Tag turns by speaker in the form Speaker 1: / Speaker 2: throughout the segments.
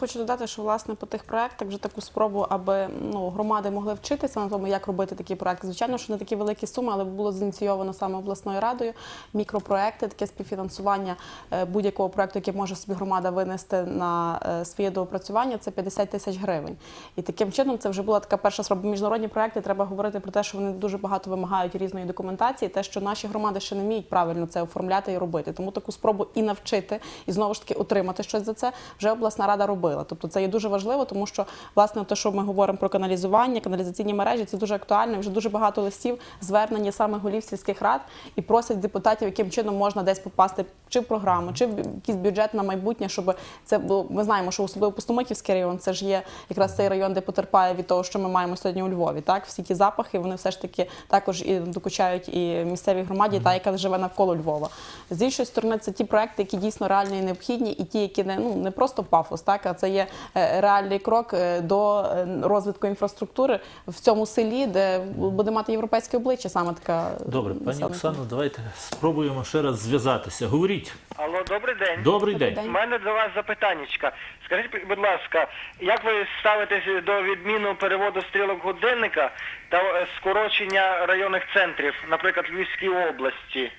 Speaker 1: Хочу додати, що власне по тих проектах вже таку спробу, аби ну громади могли вчитися на тому, як робити такі проекти. Звичайно, що не такі великі суми, але було зініційовано саме обласною радою. Мікропроекти, таке співфінансування е, будь-якого проекту, який може собі громада винести на е, своє доопрацювання, це 50 тисяч гривень. І таким чином це вже була така перша спроба. Міжнародні проекти треба говорити про те, що вони дуже багато вимагають різної документації, те, що наші громади ще не вміють правильно це оформляти і робити. Тому таку спробу і навчити, і знову ж таки отримати щось за це вже обласна рада робила. Тобто це є дуже важливо, тому що власне те, що ми говоримо про каналізування, каналізаційні мережі, це дуже актуально. Вже дуже багато листів звернені саме голів сільських рад і просять депутатів, яким чином можна десь попасти чи в програму, чи в якийсь бюджет на майбутнє, щоб це було. Ми знаємо, що особливо Пустомитівський район це ж є якраз цей район, де потерпає від того, що ми маємо сьогодні у Львові. Так, всі ті запахи вони все ж таки також і докучають і місцевій громаді, та яка живе навколо Львова. З іншої сторони, це ті проекти, які дійсно реальні і необхідні, і ті, які не ну не просто пафос, так а це є е, реальний крок е, до е, розвитку інфраструктури в цьому селі, де буде мати європейське обличчя, саме така
Speaker 2: Добре, пані. Оксано, давайте спробуємо ще раз зв'язатися. Говоріть.
Speaker 3: Алло, добрий день.
Speaker 2: Добрий день.
Speaker 3: У мене до вас запитаннячка. Скажіть, будь ласка, як ви ставитесь до відміну переводу стрілок годинника та скорочення районних центрів, наприклад, Львівській області?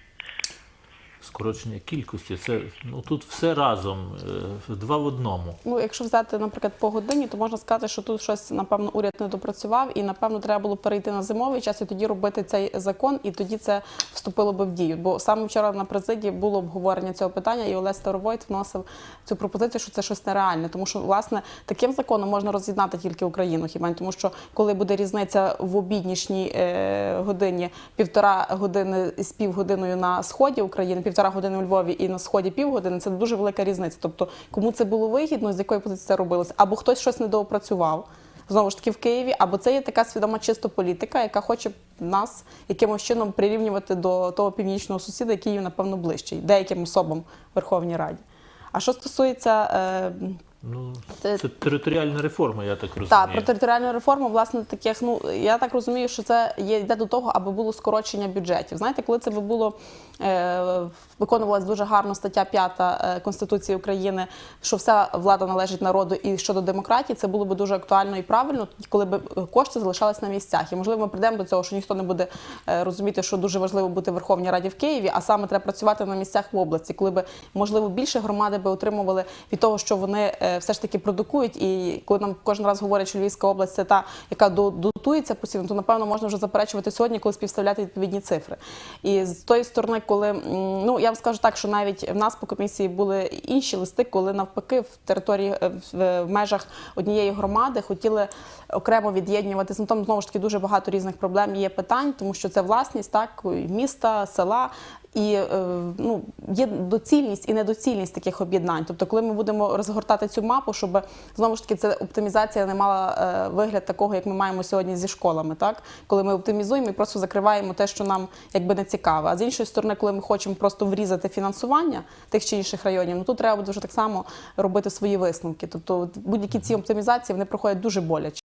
Speaker 2: Скорочення кількості. Це ну тут все разом, е, два в одному.
Speaker 1: Ну, якщо взяти, наприклад, по годині, то можна сказати, що тут щось, напевно, уряд не допрацював, і напевно треба було перейти на зимовий час і тоді робити цей закон, і тоді це вступило би в дію. Бо саме вчора на президії було обговорення цього питання, і Олег Старовойт вносив цю пропозицію, що це щось нереальне, тому що власне таким законом можна роз'єднати тільки Україну, хіба тому що коли буде різниця в обіднішній е, годині півтора години з півгодиною на сході України, півтора години у Львові і на сході півгодини, це дуже велика різниця. Тобто, кому це було вигідно, з якої позиції це робилось, або хтось щось недоопрацював. Знову ж таки в Києві, або це є така свідома чисто політика, яка хоче нас якимось чином прирівнювати до того північного сусіда, який є, напевно, ближчий, деяким особам в Верховній Раді. А що стосується е,
Speaker 2: Ну
Speaker 1: Це-
Speaker 2: це територіальна реформа, я так розумію.
Speaker 1: Так, про територіальну реформу, власне, таких, ну я так розумію, що це є йде до того, аби було скорочення бюджетів. Знаєте, коли це би було е, виконувалась дуже гарно стаття 5 е, Конституції України, що вся влада належить народу і щодо демократії, це було б дуже актуально і правильно, коли б кошти залишались на місцях. І можливо, ми прийдемо до цього, що ніхто не буде е, розуміти, що дуже важливо бути в Верховній Раді в Києві, а саме треба працювати на місцях в області, коли б можливо більше громади би отримували від того, що вони е, все ж таки продукують. І коли нам кожен раз говорять, що Львівська область це та, яка до- дотується постійно, то напевно можна вже заперечувати сьогодні, коли співставляти відповідні цифри. І з тої сторони, коли ну я вам скажу так, що навіть в нас по комісії були інші листи, коли навпаки в території е, в, межах однієї громади хотіли окремо від'єднуватися. Ну там знову ж таки дуже багато різних проблем є питань, тому що це власність так міста, села. І е, ну, є доцільність і недоцільність таких об'єднань. Тобто, коли ми будемо розгортати цю мапу, щоб знову ж таки ця оптимізація не мала е, вигляд такого, як ми маємо сьогодні зі школами, так коли ми оптимізуємо і просто закриваємо те, що нам якби не цікаве. А з іншої сторони, коли ми хочемо просто врізати фінансування тих чи інших районів, ну тут треба вже так само робити свої висновки. Тобто, будь-які ці оптимізації вони проходять дуже боляче.